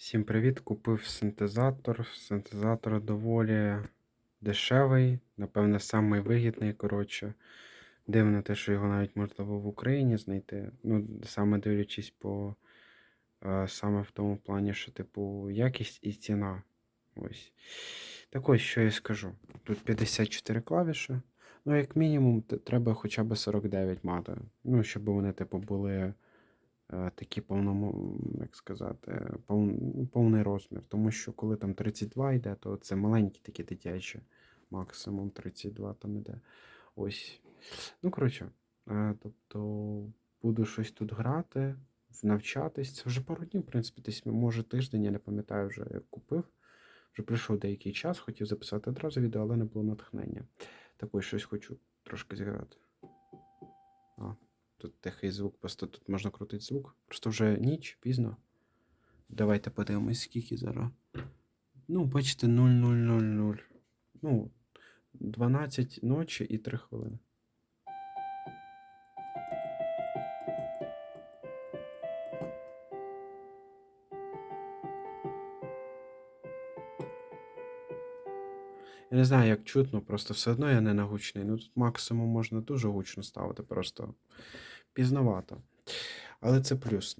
Всім привіт! Купив синтезатор. Синтезатор доволі дешевий, напевне, самий вигідний. Коротше, дивно те, що його навіть можливо в Україні знайти. Ну, саме дивлячись по е, саме в тому плані, що, типу, якість і ціна. Ось. Так ось, що я скажу. Тут 54 клавіші. Ну, як мінімум, треба хоча б 49 мати. Ну, щоб вони, типу, були такі повному, як сказати, пов, повний розмір. Тому що коли там 32 йде, то це маленькі такі дитячі, максимум 32 там іде. Ось. Ну, коротше, е, тобто буду щось тут грати, навчатись. Це вже пару днів, в принципі, десь може тиждень, я не пам'ятаю вже як купив. Вже пройшов деякий час, хотів записати одразу відео, але не було натхнення. Так ось щось хочу трошки зіграти. Тут тихий звук, просто тут можна крутити звук. Просто вже ніч, пізно. Давайте подивимось, скільки зараз. Ну, бачите, 0000. Ну, 12 ночі і 3 хвилини. Я не знаю, як чутно, просто все одно я не на гучний. Ну тут максимум можна дуже гучно ставити, просто пізновато. Але це плюс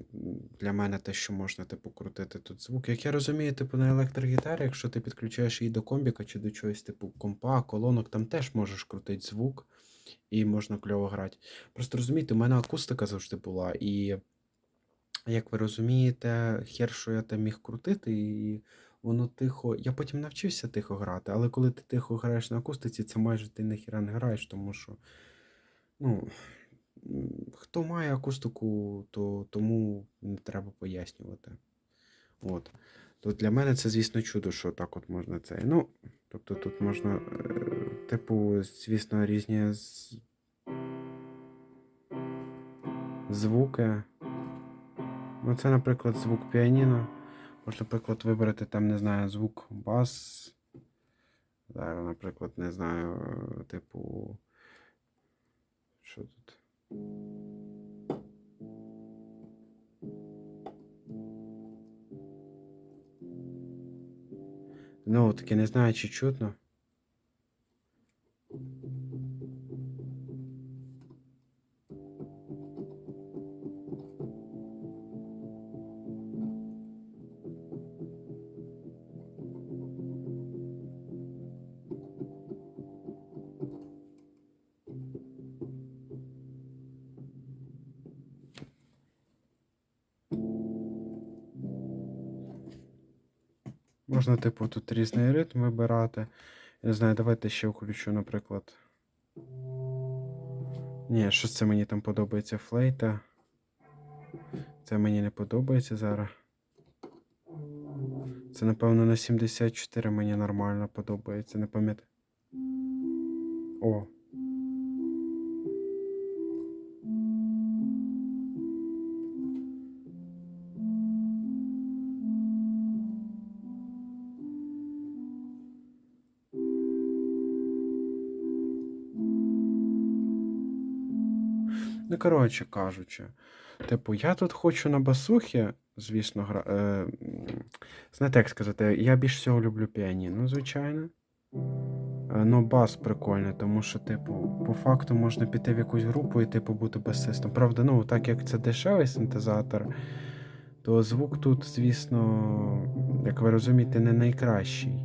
для мене те, що можна типу крутити тут звук. Як я розумію, типу на електрогітарі, якщо ти підключаєш її до комбіка чи до чогось, типу компа, колонок, там теж можеш крутити звук і можна кльово грати. Просто розумієте, у мене акустика завжди була, і як ви розумієте, хер, що я там міг крутити, і воно тихо. Я потім навчився тихо грати, але коли ти тихо граєш на акустиці, це майже ти ніхіра не граєш, тому що. Ну, хто має акустику, то тому не треба пояснювати. От. То для мене це, звісно, чудо, що так от можна це. Ну, тобто тут можна, е, типу, звісно, різні з... звуки. Ну, це, наприклад, звук піаніно. Можна, наприклад, вибрати там, не знаю, звук бас. Зараз, наприклад, не знаю, е, типу. Що тут? Ну, таки не знаю, чи чутно. Можна, типу, тут різний ритм вибирати. Я не знаю, давайте ще включу, наприклад. Ні, що це мені там подобається флейта. Це мені не подобається зараз. Це, напевно, на 74 мені нормально подобається, не пам'ятаю. О. Ну, коротше кажучи, типу, я тут хочу на басухі, звісно, гра... е, знаєте, як сказати, я більш всього люблю піаніно, звичайно. Е, Ну, бас прикольний, тому що, типу, по факту можна піти в якусь групу і, типу, бути басистом. Правда, ну, так як це дешевий синтезатор, то звук тут, звісно, як ви розумієте, не найкращий.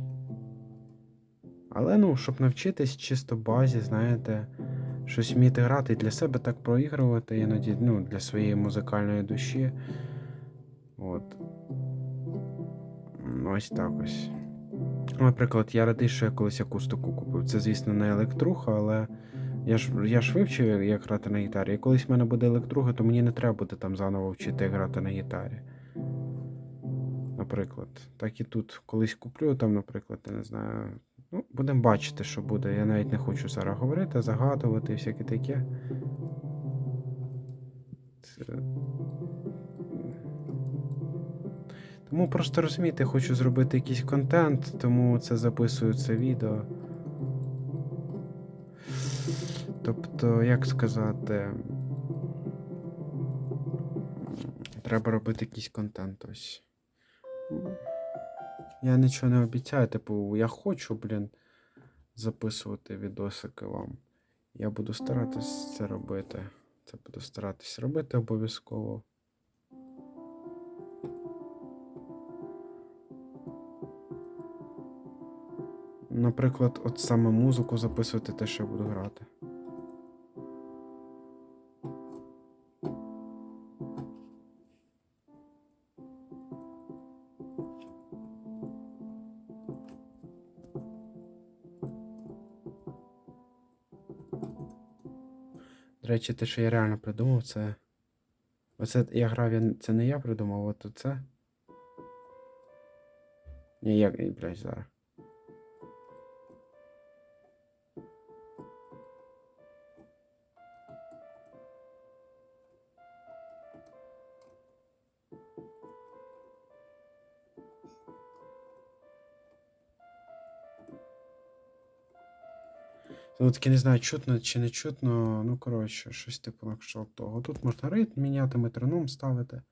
Але ну, щоб навчитись чисто базі, знаєте, щось вміти грати для себе так проігрувати іноді, ну, для своєї музикальної душі. От. Ось так ось. Наприклад, я радий, що я колись акустику купив. Це, звісно, не електруха, але я ж, я ж вивчив, як- грати на гітарі. І колись в мене буде електруха, то мені не треба буде там заново вчити, грати на гітарі. Наприклад. Так і тут колись куплю, там, наприклад, я не знаю. Ну, будемо бачити, що буде. Я навіть не хочу зараз говорити, загадувати і всяке таке. Це... Тому просто розумієте, хочу зробити якийсь контент, тому це записую це відео. Тобто, як сказати. Треба робити якийсь контент ось. Я нічого не обіцяю, типу, я хочу, блін, записувати відосики вам. Я буду старатись це робити. Це буду старатись робити обов'язково. Наприклад, от саме музику записувати те, що я буду грати. До речі, те, що я реально придумав, це. Оце я грав, я... це не я придумав, от це. Ні, я, блядь, зараз. Ну, таки не знаю, чутно чи не чутно. Ну, коротше, щось типу на кшталт того. Тут можна ритм міняти, метроном ставити.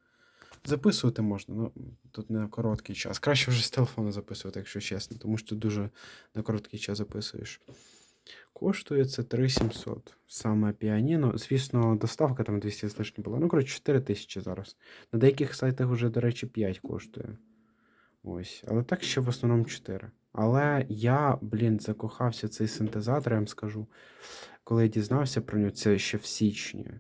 Записувати можна, ну тут не на короткий час. Краще вже з телефону записувати, якщо чесно, тому що ти дуже на короткий час записуєш. Коштує це 3700. Саме піаніно. Звісно, доставка там 200 з лишнім була. Ну, коротше, 4000 зараз. На деяких сайтах вже, до речі, 5 коштує. Ось. Але так ще в основному 4. Але я, блін, закохався цей синтезатор, я вам скажу. Коли я дізнався про нього, це ще в січні.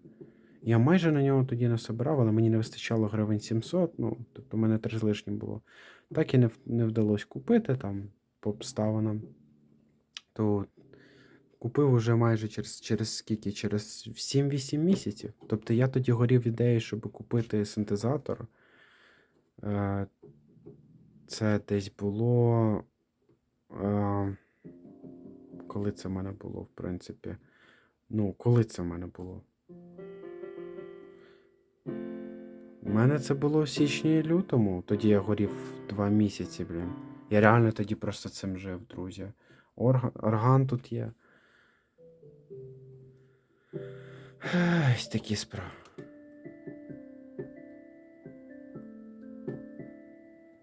Я майже на нього тоді не собирав, але мені не вистачало гривень 700, ну, тобто в мене три з лишнім було. Так і не, не вдалося купити там по обставинам. То купив уже майже через, через скільки? Через 7-8 місяців. Тобто я тоді горів ідеєю, щоб купити синтезатор. Е, Це десь було. Е, Коли це в мене було, в принципі. Ну, коли це в мене було? У мене це було в січні і лютому. Тоді я горів два місяці, блін. Я реально тоді просто цим жив, друзі. Орга... Орган тут є. Ось такі справи.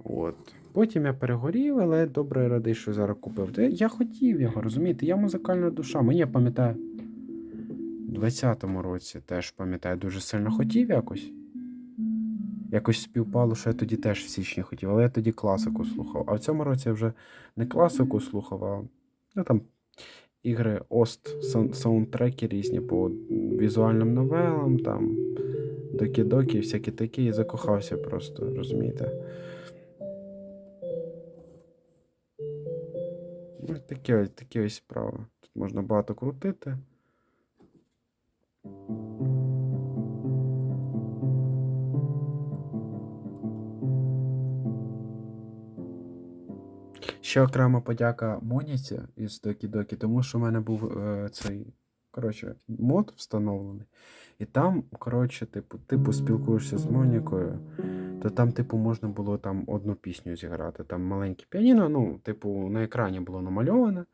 От. Потім я перегорів, але добре радий, що зараз купив. Та Я хотів його, розумієте? Я музикальна душа. Мені я пам'ятаю. У 20-му році теж пам'ятаю, дуже сильно хотів якось. Якось співпало, що я тоді теж в січні хотів, але я тоді класику слухав. А в цьому році я вже не класику слухав, а ну, там ігри Ост, саундтреки різні по візуальним новелам, там докі-докі, всякі такі, і закохався просто, розумієте. Ну, такі, ось- такі ось справи. Тут можна багато крутити. Ще окрема подяка Моніці із Докі Докі, тому що в мене був е, цей коротше, мод встановлений. І там, коротше, типу, типу спілкуєшся з Монікою, то там, типу, можна було там одну пісню зіграти. Там маленьке піаніно, ну, типу, на екрані було намальоване.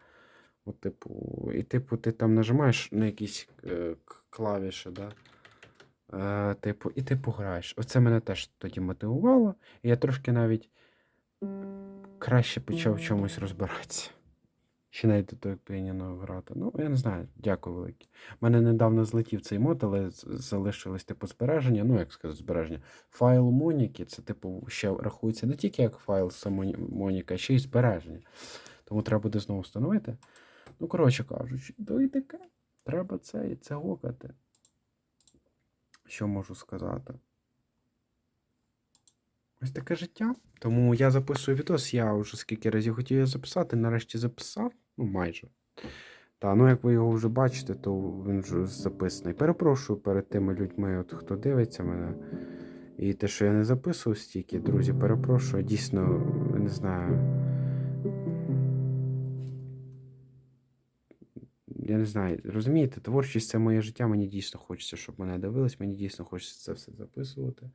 От, типу, і типу, ти там нажимаєш на якісь е, клавіші, да? Е, типу, і типу граєш. Оце мене теж тоді мотивувало. І я трошки навіть краще почав чомусь розбиратися. Ще навіть до піаніно грати. Ну, я не знаю, дякую велике. У мене недавно злетів цей мод, але залишилось типу збереження. Ну, як сказати, збереження. Файл Моніки, це, типу, ще рахується не тільки як файл Моніка, а ще й збереження. Тому треба буде знову встановити. Ну, коротше кажучи, то і таке. Треба це це гукати. Що можу сказати? Ось таке життя. Тому я записую відос. Я вже скільки разів хотів записати, нарешті записав. Ну, майже. Та, ну як ви його вже бачите, то він вже записаний. Перепрошую перед тими людьми, от хто дивиться мене. І те, що я не записував стільки, друзі, перепрошую. Дійсно, не знаю. Я не знаю, розумієте, творчість це моє життя, мені дійсно хочеться, щоб мене дивились, мені дійсно хочеться це все записувати.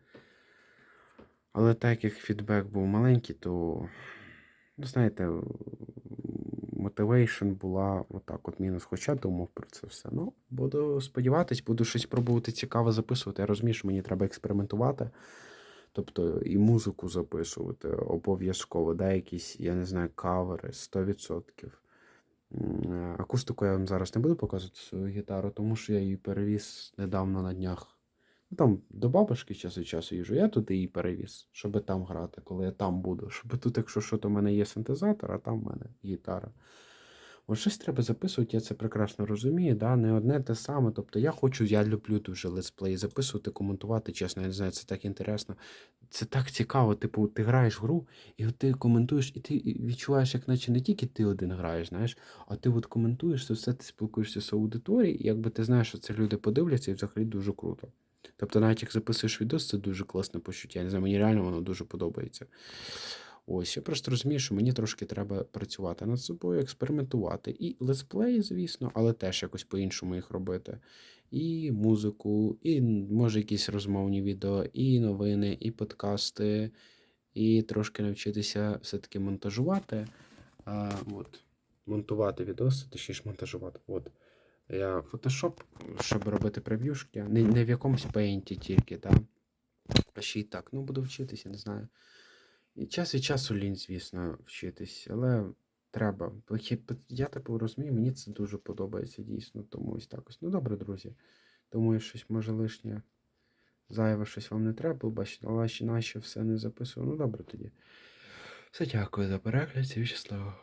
Але так як фідбек був маленький, то, ну, знаєте, мотивейшн була отак, от мінус. Хоча думав про це все. Ну, буду сподіватись, буду щось пробувати цікаве записувати. Я розумію, що мені треба експериментувати. Тобто і музику записувати обов'язково, да, якісь, я не знаю, кавери 100%. Е, Акустику я вам зараз не буду показувати свою гітару, тому що я її перевіз недавно на днях. Ну, там до бабушки час від часу їжу, я туди її перевіз, щоб там грати, коли я там буду. Щоб тут, якщо що, то в мене є синтезатор, а там в мене гітара. От щось треба записувати, я це прекрасно розумію, да? не одне те саме. Тобто я хочу, я люблю дуже летсплеї записувати, коментувати, чесно, я не знаю, це так інтересно. Це так цікаво. Типу, ти граєш в гру, і от ти коментуєш, і ти відчуваєш, як наче не тільки ти один граєш, знаєш, а ти от коментуєш, це все ти спілкуєшся з аудиторією, і якби ти знаєш, що це люди подивляться, і взагалі дуже круто. Тобто, навіть як записуєш відос, це дуже класне почуття. Я не знаю, мені реально воно дуже подобається. Ось, я просто розумію, що мені трошки треба працювати над собою, експериментувати. І летсплеї, звісно, але теж якось по-іншому їх робити. І музику, і може якісь розмовні відео, і новини, і подкасти, і трошки навчитися все-таки монтажувати. А, от, монтувати відоси, точніше монтажувати. От. Я Photoshop, щоб робити прев'юшки, не, не в якомусь пейнті тільки, так? А ще й так. Ну, буду вчитися, не знаю. І час від часу лінь, звісно, вчитись, але треба. Я типу розумію, мені це дуже подобається дійсно, тому ось так ось. Ну добре, друзі. Думаю, щось може лишнє зайве щось вам не треба, бачите, але ще все не записував. Ну добре тоді. Все, дякую за перегляд, всім щасливо.